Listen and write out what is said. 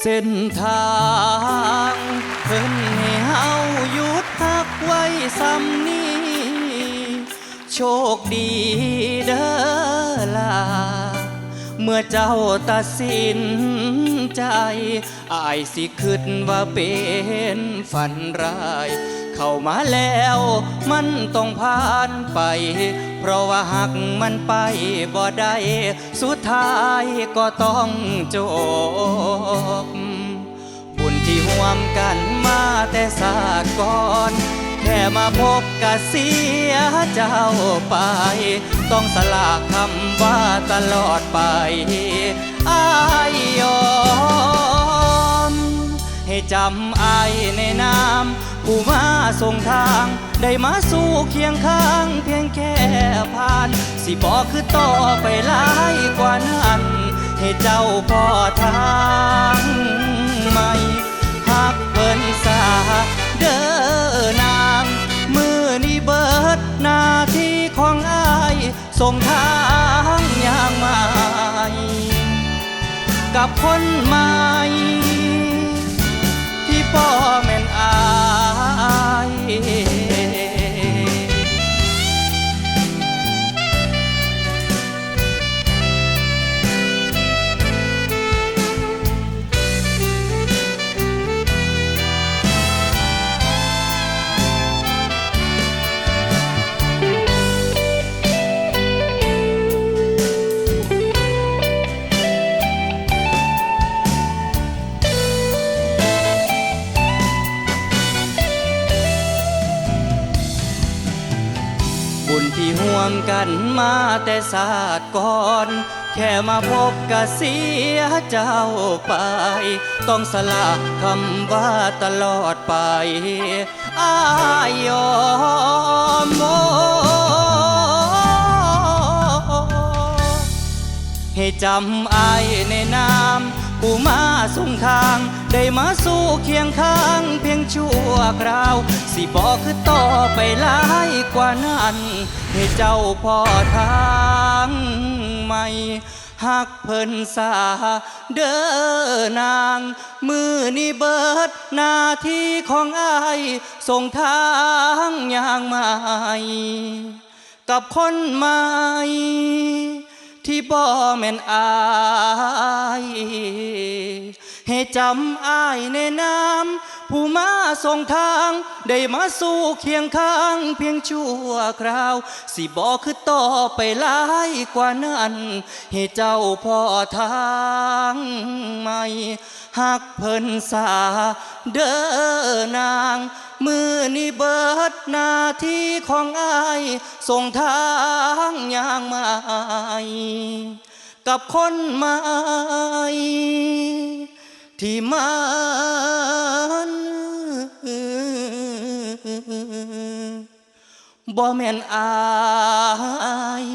เส้นทางเพิ่นให้เฮาหยุดพักไว้ซ้ำนี้ โชคดีเด้อล่ะเมื่อเจ้าตัดสินใจอายสิคิดว่าเป็นฝันร้าย เข้ามาแล้วมันต้องผ่านไป เพราะว่าหักมันไปบ่ได้สุดท้ายก็ต้องจบ บุญที่ห่วมกันมาแต่ศาก่อนแค่มาพบกะเสียเจ้าไป ต้องสละคำว่าตลอดไปอายยอม จำไอในนามผู้มาส่งทาง ได้มาสู่เคียงข้าง เพียงแค่ผ่าน สิบอกคือต่อไปหลายกว่านั้น ให้เจ้าพ่อทางใหม่หักเพิ่นสาเด้อนางมือนี้เบิดหน้าที่ของอายส่งทางอย่างใหม่กับคนใหม่ ที่พ่อแม่นอา ที่ห่วมกันมาแต่ศาสตร์ก่อน แค่มาพบกะเสียเจ้าไป ต้องสละคำว่าตลอดไป อายอมโอให้จำอายในนามผู้มาส่งทาง ได้มาสู่เคียงข้างเพียงชั่วคราว สิบอกคือต่อไปหลายกว่านั้น ให้เจ้าพอทางใหม่หักเพิ่นสาเด้อนาง มือนี้เบิดหน้าที่ของอายส่งทางอย่างใหม่กับคนใหม่ที่บ่แม่นอายให้จำอายในน้ำผู้มา ส่งทาง ได้มาสู่เคียงข้างเพียงชั่วคราว สิบอกคือต่อไปหลายกว่านั้น ให้เจ้าพ่อทางใหม่หักเพิ่นสาเด้อนาง มือนี้เบิดหน้าที่ของอายส่งทางอย่างใหม่กับคนใหม่ที่มัน บ่แม่นอาย